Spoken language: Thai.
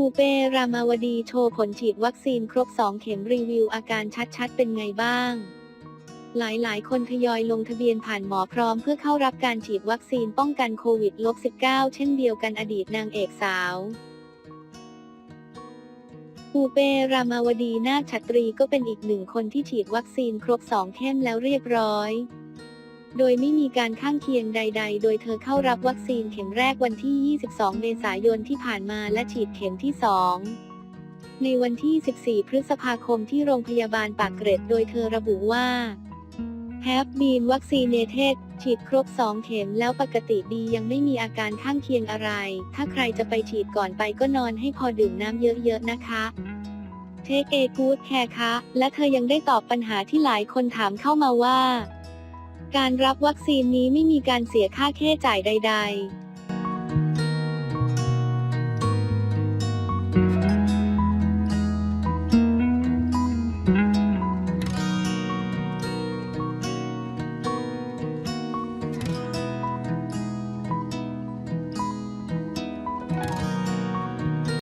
ปูเป้รามาวดีโชว์ผลฉีดวัคซีนครบ 2 เข็มรีวิวอาการชัดๆ เป็นไงบ้าง หลายๆ คนทยอยลงทะเบียนผ่านหมอพร้อมเพื่อเข้ารับการฉีดวัคซีนป้องกันโควิด -19 เช่นเดียวกันอดีตนางเอกสาวปูเป้รามาวดีนาคชัตรีก็เป็นอีกหนึ่งคนที่ฉีดวัคซีนครบ 2 เข้มแล้วเรียบร้อย โดยไม่มีการข้างเคียงใด ๆ โดยเธอเข้ารับวัคซีนเข็มแรกวันที่ 22 เมษายนที่ผ่านมาและฉีดเข็มที่ 2 ในวันที่ 14 พฤษภาคมที่โรงพยาบาลปากเกร็ด โดยเธอระบุว่า have been vaccinated ฉีดครบ 2 เข็มแล้วปกติดียังไม่มีอาการข้างเคียงอะไร ถ้าใครจะไปฉีดก่อนไปก็นอนให้พอดื่มน้ำเยอะๆนะคะ Take a good care คะ และเธอยังได้ตอบปัญหาที่หลายคนถามเข้ามาว่า การรับวัคซีนนี้ไม่มีการเสียค่าใช้จ่ายใด ๆ